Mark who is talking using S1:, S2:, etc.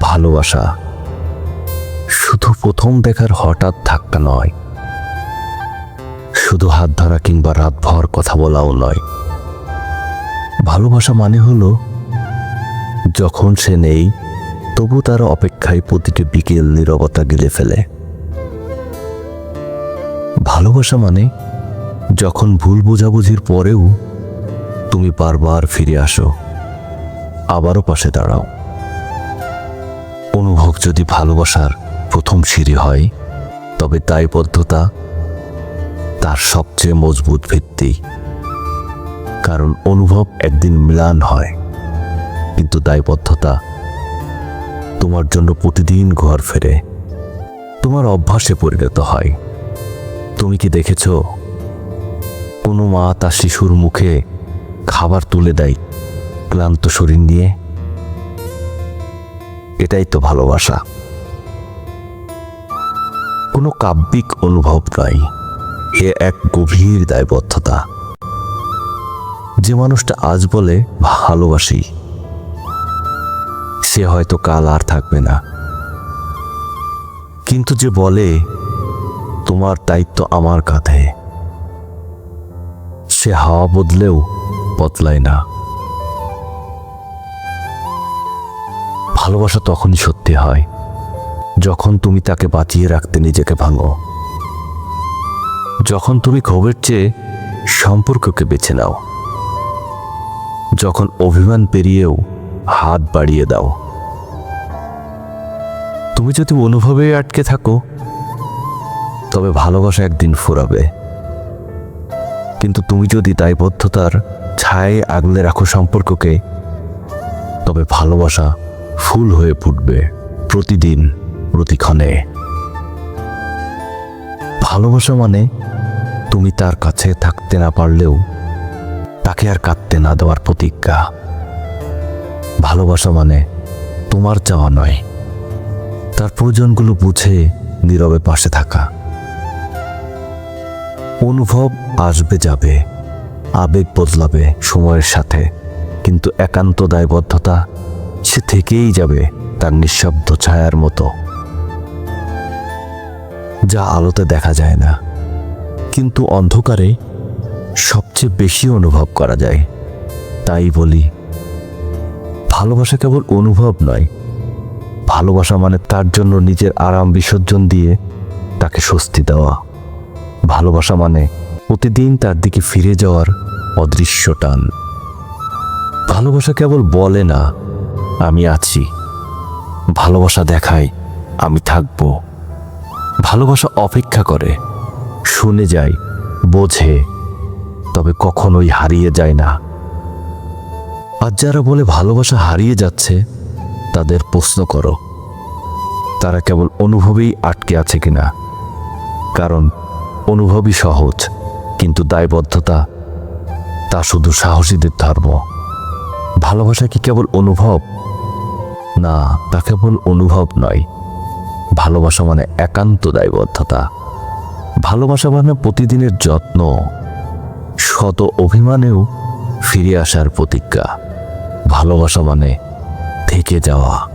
S1: ভালোবাসা। শুধু প্রথম দেখার হঠাৎ ধাক্কা নয়। শুধু হাত ধরা কিংবা রাতভর কথা বলাও নয়। ভালোবাসা মানে হলো, যখন সে নেই, তবু তার অপেক্ষায় প্রতিটি বিকেল নীরবতা গিলে ফেলে। ভালোবাসা মানে যখন ভুল বোঝাবুঝির পরেও তুমি বারবার ফিরে আসো, আবারও পাশে দাঁড়াও। অনুভব যদি ভালোবাসার প্রথম সিঁড়ি হয়, তবে দায়বদ্ধতা তার সবচেয়ে মজবুত ভিত্তি। কারণ অনুভব একদিন মিলান হয়, কিন্তু দায়বদ্ধতা তোমার জন্য প্রতিদিন ঘর ফেরে। তোমার অভ্যাসে পরিণত হয়। তুমি কি দেখেছ? কোনো মা তার শিশুর মুখে খাবার তুলে দেয় ক্লান্ত শরীর নিয়ে? এটাই তো ভালোবাসা। কোনো কাব্যিক অনুভব নয়। এ এক গভীর দায়বদ্ধতা। যে মানুষটা আজ বলে, ভালোবাসি। সে হয়তো কাল আর থাকবে না। কিন্তু যে বলে, তোমার দায়িত্ব আমার কাঁধে। সে হাওয়া বদলেও বদলায় না। ভালোবাসা তখনই সত্যি হয়, যখন তুমি তাকে বাঁচিয়ে রাখতে নিজেকে ভাঙো। যখন তুমি ক্ষোভের চেয়ে সম্পর্ককে বেছে নাও। যখন অভিমান পেরিয়েও হাত বাড়িয়ে দাও। তুমি যদি অনুভবে আটকে থাকো, তবে ভালোবাসা একদিন ফুরাবে। কিন্তু তুমি যদি দায়বদ্ধতার ছায়ে আগলে রাখো সম্পর্ককে, তবে ভালোবাসা ফুল হয়ে ফুটবে প্রতিদিন, প্রতিক্ষণে। ভালোবাসা মানে তুমি তার কাছে থাকতে না পারলেও তাকে আর কাঁদতে না দেওয়ার প্রতিজ্ঞা। ভালোবাসা মানে তোমার চাওয়া নয়, তার প্রয়োজনগুলো বুঝে নীরবে পাশে থাকা। অনুভব আসবে যাবে, আবেগ বদলাবে সময়ের সাথে, কিন্তু একান্ত দায়বদ্ধতা থেকেই যাবে তার নিঃশব্দ ছায়ার মতো। যা আলোতে দেখা যায় না, কিন্তু অন্ধকারে সবচেয়ে বেশি অনুভব করা যায়। তাই বলি, ভালোবাসা কেবল অনুভব নয়, ভালোবাসা মানে তার জন্য নিজের আরাম বিসর্জন দিয়ে তাকে স্বস্তি দেওয়া। ভালোবাসা মানে প্রতিদিন তার দিকে ফিরে যাওয়ার অদৃশ্য টান। ভালোবাসা কেবল বলে না আমি আছি। ভালোবাসা দেখায় আমি থাকব। ভালোবাসা অপেক্ষা করে, শুনে যায়, বোঝে, তবে কখনোই হারিয়ে যায় না। আর যারা বলে ভালোবাসা হারিয়ে যাচ্ছে, তাদের প্রশ্ন করো, তারা কেবল অনুভবেই আটকে আছে কিনা? কারণ অনুভবই সহজ, কিন্তু দায়বদ্ধতা, তা শুধু সাহসীদের ধর্ম। ভালোবাসা কি কেবল অনুভব? না, তা কেবল অনুভব নয়। ভালোবাসা মানে একান্ত দায়বদ্ধতা। ভালোবাসা মানে প্রতিদিনের যত্ন। শত অভিমানেও ফিরে আসার প্রতিজ্ঞা। ভালোবাসা মানে থেকে যাওয়া।